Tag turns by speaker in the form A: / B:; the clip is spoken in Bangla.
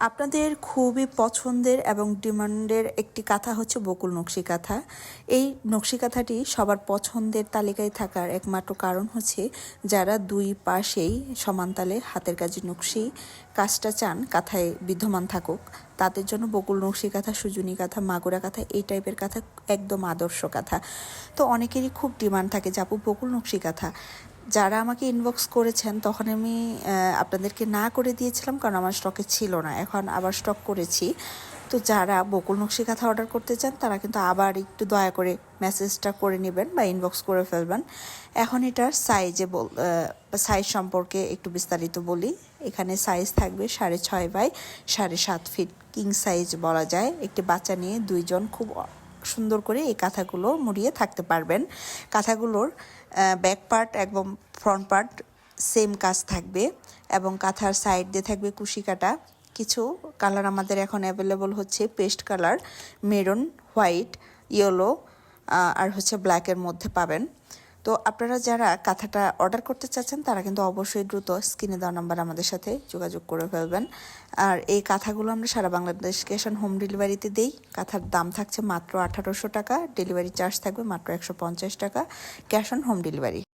A: আপনাদের খুবই পছন্দের এবং ডিমান্ডের একটি কাঁথা হচ্ছে বকুল নকশি কাঁথা। এই নকশি কাঁথাটি সবার পছন্দের তালিকায় থাকার একমাত্র কারণ হচ্ছে যারা দুই পাশেই সমানতালে হাতের কাজে নকশি কাজটা চান, কাঁথায় বিদ্যমান থাকুক, তাদের জন্য বকুল নকশি কাঁথা, সুজুনি কাঁথা, মাগুরা কাঁথা, এই টাইপের কাঁথা একদম আদর্শ কাঁথা। তো অনেকেরই খুব ডিমান্ড থাকে যে, আপু, বকুল নকশি কাঁথা। যারা আমাকে ইনবক্স করেছেন, তখন আমি আপনাদেরকে না করে দিয়েছিলাম কারণ আমার স্টকে ছিল না। এখন আবার স্টক করেছি। তো যারা বকুল নকশি কাঁথা অর্ডার করতে চান, তারা কিন্তু আবার একটু দয়া করে মেসেজটা করে নেবেন বা ইনবক্স করে ফেলবেন। এখন এটার সাইজে বল সাইজ সম্পর্কে একটু বিস্তারিত বলি। এখানে সাইজ থাকবে সাড়ে ছয় বাই সাড়ে সাত ফিট কিং সাইজ বলা যায়। একটি বাচ্চা নিয়ে দুইজন খুব সুন্দর করে এই কাঁথাগুলো মুড়িয়ে থাকতে পারবেন। কাঁথাগুলোর ব্যাক পার্ট এবং ফ্রন্ট পার্ট সেম কাজ থাকবে এবং কাঁথার সাইড দিয়ে থাকবে কুশি কাটা কিছু কালার আমাদের এখন অ্যাভেলেবল হচ্ছে paste colour maroon white yellow আর হচ্ছে ব্ল্যাকের মধ্যে পাবেন। তো আপনারা যারা কাঁথাটা অর্ডার করতে চাচ্ছেন, তারা কিন্তু অবশ্যই দ্রুত স্ক্রিনে দেওয়া নাম্বার আমাদের সাথে যোগাযোগ করে ফেলবেন। আর এই কাঁথাগুলো আমরা সারা বাংলাদেশ ক্যাশ অন হোম ডেলিভারিতে দিই। কাঁথার দাম থাকছে মাত্র আঠারোশো টাকা ডেলিভারি চার্জ থাকবে মাত্র একশো পঞ্চাশ টাকা। Cash on home delivery